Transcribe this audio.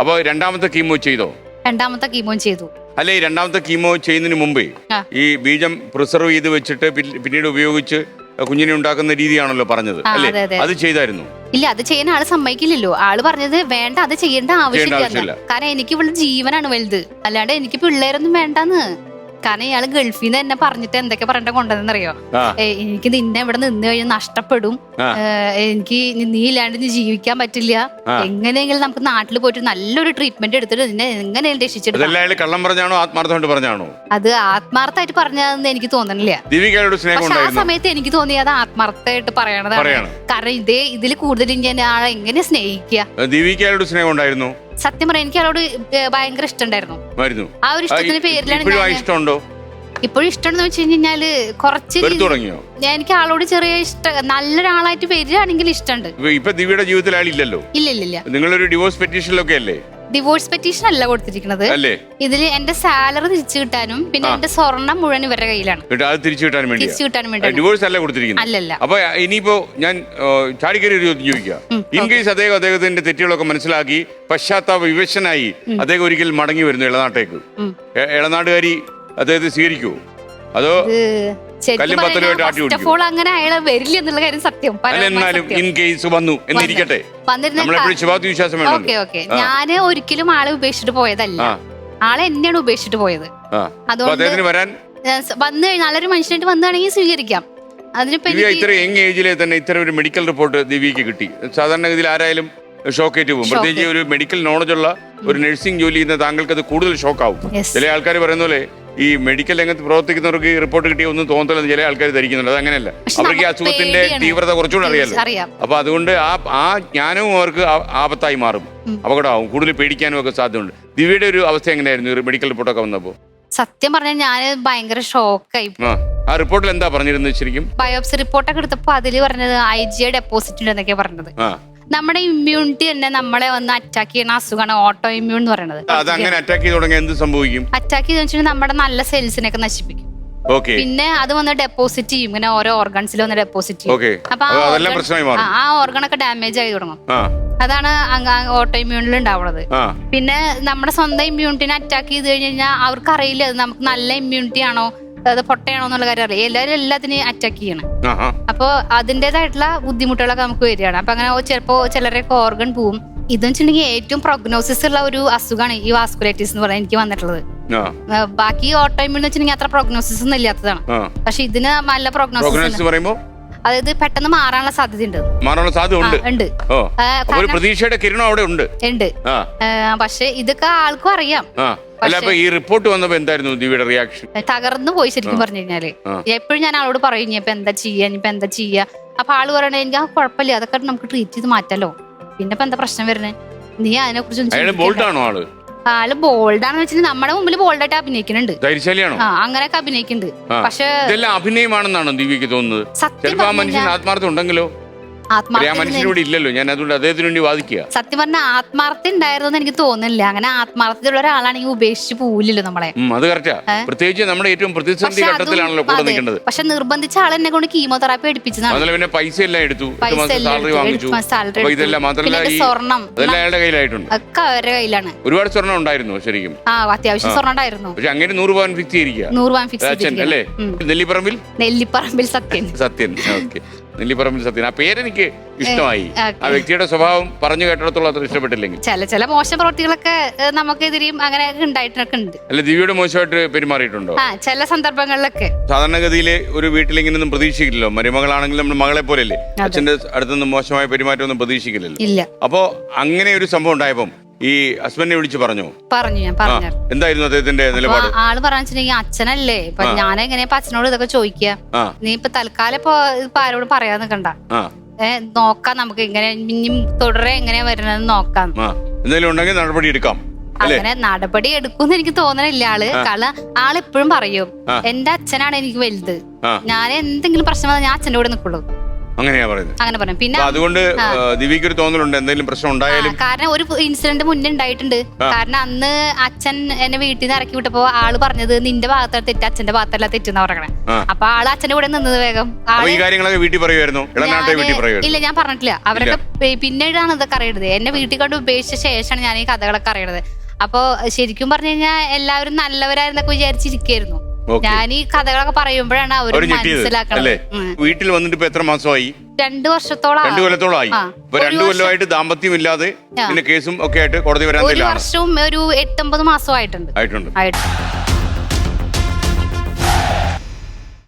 അപ്പൊ രണ്ടാമത്തെ കീമോ ചെയ്തോ? രണ്ടാമത്തെ കീമോ ചെയ്തു. അല്ലെ രണ്ടാമത്തെ കീമോ ചെയ്യുന്നതിന് മുമ്പേ ഈ ബീജം പ്രിസർവ് ചെയ്ത് വെച്ചിട്ട് പിന്നീട് ഉപയോഗിച്ച് കുഞ്ഞിനെ ഉണ്ടാക്കുന്ന രീതിയാണല്ലോ പറഞ്ഞത് അല്ലേ? അതെ, ചെയ്തായിരുന്നു? ഇല്ല അത് ചെയ്യാൻ ആൾ സമ്മതിക്കില്ലല്ലോ. ആൾ പറഞ്ഞത് വേണ്ട അത് ചെയ്യേണ്ട ആവശ്യമില്ല ആവശ്യമില്ല. കാരണം എനിക്ക് ഇവിടെ ജീവനാണ് വലുത്. അല്ലാണ്ട് എനിക്ക് പിള്ളേരൊന്നും വേണ്ടാന്ന്. കാരണം ഇയാൾ ഗൾഫിൽ നിന്ന് എന്നെ പറഞ്ഞിട്ട് എന്തൊക്കെ പറഞ്ഞിട്ട് കൊണ്ടതെന്ന് അറിയോ എനിക്ക് നിന്നെ ഇവിടെ നിന്ന് കഴിഞ്ഞാൽ നഷ്ടപ്പെടും. എനിക്ക് നീ ഇല്ലാണ്ട് നീ ജീവിക്കാൻ പറ്റില്ല. എങ്ങനെയെങ്കിലും നമുക്ക് നാട്ടിൽ പോയിട്ട് നല്ലൊരു ട്രീറ്റ്മെന്റ് എടുത്തിട്ട് നിന്നെ എങ്ങനെയും രക്ഷിച്ചിട്ട് കള്ളം പറഞ്ഞാണോ ആത്മാർത്ഥമായിട്ട് പറഞ്ഞാണോ? അത് ആത്മാർത്ഥമായിട്ട് പറഞ്ഞതെന്ന് എനിക്ക് തോന്നണില്ല. പക്ഷെ ആ സമയത്ത് എനിക്ക് തോന്നിയത് ആത്മാർത്ഥമായിട്ട് പറയണതാണ്. പറയാണ്. കാരണം ഇതേ ഇതിൽ കൂടുതൽ ഞാൻ ആളെ എങ്ങനെ സ്നേഹിക്കുക? സ്നേഹം ഉണ്ടായിരുന്നു. സത്യം പറയാം എനിക്ക് അവളോട് ഭയങ്കര ഇഷ്ടമുണ്ടായിരുന്നു. ആ ഒരു ഇഷ്ടത്തിന് പേരിലാണ് ഇഷ്ടമുണ്ടോ? ഇപ്പോഴും ഇഷ്ടം എന്ന് വെച്ച് കഴിഞ്ഞാൽ കുറച്ച് തുടങ്ങിയോ? ഞാൻ എനിക്ക് ആളോട് ചെറിയ ഇഷ്ട നല്ലൊരാളായിട്ട് വരികയാണെങ്കിൽ ഇഷ്ടമുണ്ട്. ഇപ്പൊ ദിവ്യയുടെ ജീവിതത്തിൽ ആളില്ലല്ലോ ഇല്ല ഇല്ല നിങ്ങളൊരു ഡിവോഴ്സ് പെറ്റീഷനിലൊക്കെ അല്ലേ? ഡിവോഴ്സ് പെറ്റീഷൻ അല്ല കൊടുത്തിരിക്കുന്നത്. അല്ലേ? ഇതിൽ എന്റെ സാലറി തിരിച്ചു കിട്ടാനും പിന്നെ. എന്റെ സ്വർണം മുഴുവൻ ഇവരുടെ കയ്യിലാണ്. അത് തിരിച്ചു കിട്ടാൻ വേണ്ടി തിരിച്ചു കിട്ടാനും വേണ്ടി ഡിവോഴ്സ് അല്ല കൊടുത്തിരിക്കുന്നത്. അല്ലല്ല. അപ്പൊ ഇനിയിപ്പോ ഞാൻ ചാടിക്കറി ഒരു ചോദ്യം ചോദിക്കാം. ഉം, ഇൻ കേസ് അദ്ദേഹം അദ്ദേഹത്തിന്റെ തെറ്റുകളൊക്കെ മനസ്സിലാക്കി പശ്ചാത്താപ വിവശനായി അദ്ദേഹം ഒരിക്കൽ മടങ്ങി വരുന്നു ഇളനാട്ടേക്ക്. എ- ഇളനാട്ടുകാരി അദ്ദേഹത്തെ സ്വീകരിക്കുവോ? അതോ ആട്ടി ഫസ്റ്റ് ഓഫ് ഓൾ അങ്ങനെ അയാൾ വരില്ല എന്നുള്ള കാര്യം സത്യം. എന്നാലും ഇൻ കേസ് വന്നു എന്നിരിക്കട്ടെ. വന്നിരുന്ന ഞാൻ ഒരിക്കലും ആളെ ഉപേക്ഷിച്ചിട്ട് പോയതല്ല. ആളെ എന്നെയാണ് ഉപേക്ഷിച്ചിട്ട് പോയത്. അതുകൊണ്ട് വന്നു കഴിഞ്ഞാൽ നല്ലൊരു മനുഷ്യനായിട്ട് വന്നാണെങ്കിൽ സ്വീകരിക്കാം. ഇത്ര യങ് ഏജിലെ തന്നെ ഇത്ര ഒരു മെഡിക്കൽ റിപ്പോർട്ട് ദിവ്യക്ക് കിട്ടി. സാധാരണഗതിയിൽ ആരായാലും ഷോക്കേറ്റ് പോകും. പ്രത്യേകിച്ച് ഒരു മെഡിക്കൽ നോളജ് ഉള്ള ഒരു നഴ്സിംഗ് ജോലി ചെയ്യുന്ന താങ്കൾക്ക് അത് കൂടുതൽ ഷോക്ക് ആവും. ചില ആൾക്കാർ പറയുന്ന പോലെ ഈ മെഡിക്കൽ രംഗത്ത് പ്രവർത്തിക്കുന്നവർക്ക് ഈ റിപ്പോർട്ട് കിട്ടിയ ഒന്നും തോന്നത്തില്ലെന്ന് ചില ആൾക്കാർ ധരിക്കുന്നുണ്ട്. അത് അങ്ങനെയല്ല. അവർക്ക് ഈ അസുഖത്തിന്റെ തീവ്രത കുറച്ചുകൂടെ അറിയാലോ. അറിയാം. അപ്പൊ അതുകൊണ്ട് ആ ആ ജ്ഞാനവും അവർക്ക് ആപത്തായി മാറും. അപകടമാവും. കൂടുതൽ പേടിക്കാനും ഒക്കെ സാധ്യതയുണ്ട്. ദിവ്യയുടെ ഒരു അവസ്ഥ എങ്ങനെയായിരുന്നു മെഡിക്കൽ റിപ്പോർട്ടൊക്കെ വന്നപ്പോൾ സത്യം പറഞ്ഞാൽ ഞാൻ ഭയങ്കര ഷോക്കായി. ആ റിപ്പോർട്ടിൽ എന്താ പറഞ്ഞിരുന്നത് ശരിക്കും? ബയോപ്സി റിപ്പോർട്ടൊക്കെ എടുത്തപ്പോ അതിൽ പറഞ്ഞത് ഐ ജി ഡെപ്പോസിറ്റ് ഉണ്ടെന്നൊക്കെ പറഞ്ഞത്. നമ്മുടെ ഇമ്മ്യൂണിറ്റി തന്നെ നമ്മളെ ഒന്ന് അറ്റാക്ക് ചെയ്യുന്ന അസുഖമാണ് ഓട്ടോ ഇമ്മ്യൂൺ എന്ന് പറയുന്നത് അത് അങ്ങനെ അറ്റാക്ക് ചെയ്ത് എന്ത് സംഭവിക്കും? അറ്റാക്ക് ചെയ്തെന്ന് വെച്ചിട്ടുണ്ടെങ്കിൽ നമ്മുടെ നല്ല സെൽസിനെ ഒക്കെ നശിപ്പിക്കും. ഓക്കെ പിന്നെ അത് വന്ന് ഡെപ്പോസിറ്റ് ചെയ്യും. ഇങ്ങനെ ഓരോ ഓർഗൻസിൽ വന്ന് ഡെപ്പോസിറ്റ് ചെയ്യും. അപ്പൊ ആ അതെല്ലാം organ- പ്രശ്നമായി മാറും. ആ, ആ ഓർഗൺ ഒക്കെ ഡാമേജ് ആയി തുടങ്ങും. ആ. അതാണ് ഓട്ടോ ഇമ്മ്യൂണിൽ ഉണ്ടാവുന്നത് ആ. പിന്നെ നമ്മുടെ സ്വന്തം ഇമ്മ്യൂണിറ്റിനെ അറ്റാക്ക് ചെയ്ത് കഴിഞ്ഞ് കഴിഞ്ഞാൽ അവർക്ക് അറിയില്ല അത് നമുക്ക് നല്ല ഇമ്മ്യൂണിറ്റി ആണോ? അത് പൊട്ടയാണോ എന്നുള്ള കാര്യം അറിയാം എല്ലാവരും എല്ലാത്തിനെയും അറ്റാക്ക് ചെയ്യണം. അപ്പോൾ അതിന്റെതായിട്ടുള്ള ബുദ്ധിമുട്ടുകളൊക്കെ നമുക്ക് വരികയാണ്. അപ്പൊ അങ്ങനെ ചിലപ്പോൾ ചിലരൊക്കെ ഓർഗൺ പോവും. ഇതെന്ന് വെച്ചിട്ടുണ്ടെങ്കിൽ ഏറ്റവും പ്രൊഗ്നോസിസ് ഉള്ള ഒരു അസുഖമാണ് ഈ വാസ്കുലൈറ്റിസ് എന്ന് പറയുന്നത് എനിക്ക് വന്നിട്ടുള്ളത്. ബാക്കി ഓട്ടോ ഇമ്മ്യൂൺ എന്ന് വെച്ചിട്ടുണ്ടെങ്കിൽ അത്ര പ്രൊഗ്നോസിസ് ഒന്നും ഇല്ലാത്തതാണ്. പക്ഷെ ഇതിന് നല്ല പ്രൊഗ്നോസിസ് പ്രോഗ്നോസിസ് പറയുമ്പോ അതായത് പെട്ടെന്ന് മാറാനുള്ള സാധ്യതയുണ്ട്. മാറാനുള്ള സാധ്യത ഉണ്ട്. പ്രതീക്ഷയുടെ കിരണം അവിടെ ഉണ്ട്. ഉണ്ട്. പക്ഷെ ഇതൊക്കെ ആൾക്കും അറിയാം. അല്ല അപ്പൊ ഈ റിപ്പോർട്ട് വന്നപ്പോ എന്തായിരുന്നു ദിവ്യയുടെ റിയാക്ഷൻ തകർന്നു പോയി ശരിക്കും പറഞ്ഞു കഴിഞ്ഞാൽ. എപ്പോഴും ഞാൻ ആളോട് പറയും ഇനി ഇപ്പൊ എന്താ ചെയ്യാ ഇനിയിപ്പൊ എന്താ ചെയ്യാ? അപ്പൊ ആൾ പറയണേ എനിക്ക് ആ കുഴപ്പമില്ല അതൊക്കെ നമുക്ക് ട്രീറ്റ് ചെയ്ത് മാറ്റാലോ. പിന്നെ എന്താ പ്രശ്നം വരണേ നീ അതിനെ കുറിച്ച് ആൾ? ആൾ ബോൾഡാണെന്ന് വെച്ചിട്ടുണ്ടെങ്കിൽ നമ്മുടെ മുമ്പിൽ ബോൾഡായിട്ട് അഭിനയിക്കുന്നുണ്ട്. ധൈര്യശാലിയാണോ? അങ്ങനെയൊക്കെ അഭിനയിക്കുന്നുണ്ട്. പക്ഷേ അഭിനയമാണെന്നാണോ ദിവ്യക്ക് തോന്നുന്നത്? ചിലപ്പോ ആ ആത്മാർത്ഥം ഉണ്ടെങ്കിലോ? ഇവിടെ ഇല്ലല്ലോ. ഞാൻ അതുകൊണ്ട് അദ്ദേഹത്തിന് വേണ്ടി വാദിക്കുക. സത്യം ഉണ്ടായിരുന്നു ആത്മാർത്ഥ ഉണ്ടായിരുന്നെന്ന് എനിക്ക് തോന്നുന്നില്ല. അങ്ങനെ ആത്മാർത്ഥതയുള്ള ഒരാളാണെങ്കിൽ ഉപേക്ഷിച്ച് പോവില്ലല്ലോ നമ്മളെ. അത് കറക്റ്റാ പ്രത്യേകിച്ച് നമ്മുടെ ഏറ്റവും പ്രതിസന്ധി ഘട്ടത്തിലാണല്ലോ കൂടെ നിൽക്കുന്നത് പക്ഷെ നിർബന്ധിച്ച ആൾ എന്നെ കൊണ്ട് കീമോതെറാപ്പി എടുപ്പിച്ചതാണ്. അതിൽ പിന്നെ പൈസ എല്ലാം എടുത്തു. സാലറി വാങ്ങിച്ചു. ഇതെല്ലാം മാത്രമല്ല സ്വർണം. അതെല്ലാം അയാളുടെ കയ്യിലായിട്ടുണ്ട്. ഒക്കെ അവരുടെ കയ്യിലാണ്. ഒരുപാട് സ്വർണം ഉണ്ടായിരുന്നു ശരിക്കും. ആ അത്യാവശ്യം സ്വർണം ഉണ്ടായിരുന്നു പക്ഷെ അങ്ങനെ നൂറ് പവൻ ഫിക്സ് ചെയ്തിരിക്കുക. നൂറ് പവൻ ഫിക്സ് അല്ലേ? നെല്ലിപ്പറമ്പിൽ? നെല്ലിപ്പറമ്പിൽ സത്യൻ. സത്യൻ ഓക്കെ. നെല്ലിപ്പറമ്പിൽ സത്യൻ. ആ പേരെനിക്ക് ഇഷ്ടമായി. ആ വ്യക്തിയുടെ സ്വഭാവം പറഞ്ഞു കേട്ടിടത്തോളം അത്ര ഇഷ്ടപ്പെട്ടില്ലെങ്കിൽ. ചില ചില മോശം പ്രവൃത്തികളൊക്കെ നമുക്കെതിരെയും അങ്ങനെ ഉണ്ടായിട്ടൊക്കെ ഉണ്ട്. അല്ല ദിവ്യയുടെ മോശമായിട്ട് പെരുമാറിയിട്ടുണ്ടോ? ആ ചില സന്ദർഭങ്ങളിലൊക്കെ. സാധാരണഗതിയിൽ ഒരു വീട്ടിൽ ഇങ്ങനെയൊന്നും പ്രതീക്ഷിക്കില്ലല്ലോ. മരുമകളാണെങ്കിൽ നമ്മൾ മകളെ പോലെയല്ലേ. അച്ഛന്റെ അടുത്തുനിന്ന് മോശമായ പെരുമാറ്റമൊന്നും പ്രതീക്ഷിക്കില്ലല്ലോ. ഇല്ല. അപ്പോ അങ്ങനെ ഒരു സംഭവം ഉണ്ടായപ്പം ഈ ഹസ്ബൻഡിനെ വിളിച്ച് പറഞ്ഞു. പറഞ്ഞു ഞാൻ പറഞ്ഞു. എന്തായിരുന്നു അദ്ദേഹത്തിന്റെ നിലപാട്? ആൾ പറഞ്ഞു അച്ഛനല്ലേ? ഇപ്പൊ ഞാൻ എങ്ങനെയാ അച്ഛനോട് ഇതൊക്കെ ചോദിക്കുക നീ ഇപ്പൊ തൽക്കാലം ഇപ്പൊ ഇപ്പൊ ആരോട് പറയാൻ നിക്കണ്ട. നോക്കാം നമുക്ക് ഇങ്ങനെ ഇനിയും തുടരെ എങ്ങനെയാ വരുന്നത് നോക്കാം. എന്തെങ്കിലും ഉണ്ടെങ്കിൽ നടപടി എടുക്കാം. അങ്ങനെ നടപടി എടുക്കുമെന്ന് എനിക്ക് തോന്നണില്ല ആൾ. കാരണം ആളെപ്പോഴും പറയും. എന്റെ അച്ഛനാണ് എനിക്ക് വലുത്. ഞാൻ എന്തെങ്കിലും പ്രശ്നം ഞാൻ അച്ഛന്റെ കൂടെ നിൽക്കുള്ളൂ അങ്ങനെയാ പറയുന്നത്. അങ്ങനെ പറഞ്ഞു പിന്നെ അതുകൊണ്ട് ദിവിക്ക് ദിവ്യക്ക് ഒരു തോന്നലുണ്ട്. എന്തെങ്കിലും പ്രശ്നം ഉണ്ടായാലും കാരണം ഒരു ഇൻസിഡന്റ് മുന്നേ ഉണ്ടായിട്ടുണ്ട്. കാരണം അന്ന് അച്ഛൻ എന്നെ വീട്ടിൽ നിന്ന് ഇറക്കി വിട്ടപ്പോ ആൾ പറഞ്ഞത് നിന്റെ ഭാഗത്താണ് തെറ്റ് അച്ഛന്റെ ഭാഗത്തല്ല തെറ്റെന്ന് പറയണേ. അപ്പൊ ആൾ അച്ഛന്റെ കൂടെ നിന്നത് വേഗം. ഈ കാര്യങ്ങളൊക്കെ വീട്ടിൽ പറയുമായിരുന്നു. ഇല്ല ഞാൻ പറഞ്ഞിട്ടില്ല. അവരൊക്കെ പിന്നീടാണ് ഇതൊക്കെ അറിയണത്. എന്നെ വീട്ടിൽ കൊണ്ട് ഉപേക്ഷിച്ച ശേഷമാണ് ഞാൻ ഈ കഥകളൊക്കെ അറിയണത്. അപ്പൊ ശരിക്കും പറഞ്ഞു കഴിഞ്ഞാൽ എല്ലാവരും നല്ലവരായിരുന്നൊക്കെ വിചാരിച്ചിരിക്കായിരുന്നു. ഞാൻ ഈ കഥകളൊക്കെ പറയുമ്പോഴാണ് അവർ ഉം. വീട്ടിൽ വന്നിട്ട് ഇപ്പൊ എത്ര മാസമായി? രണ്ടു വർഷത്തോളം രണ്ടു കൊല്ലത്തോളമായി ആയി ഇപ്പൊ രണ്ടു കൊല്ലമായിട്ട് ദാമ്പത്യം ഇല്ലാതെ പിന്നെ കേസും ഒക്കെ ആയിട്ട് കോടതി വരാൻ ഒരു വർഷവും ഒരു എട്ടൊമ്പത് മാസമായിട്ടുണ്ട്. ആയിട്ടുണ്ട്. ആയിട്ടുണ്ട്.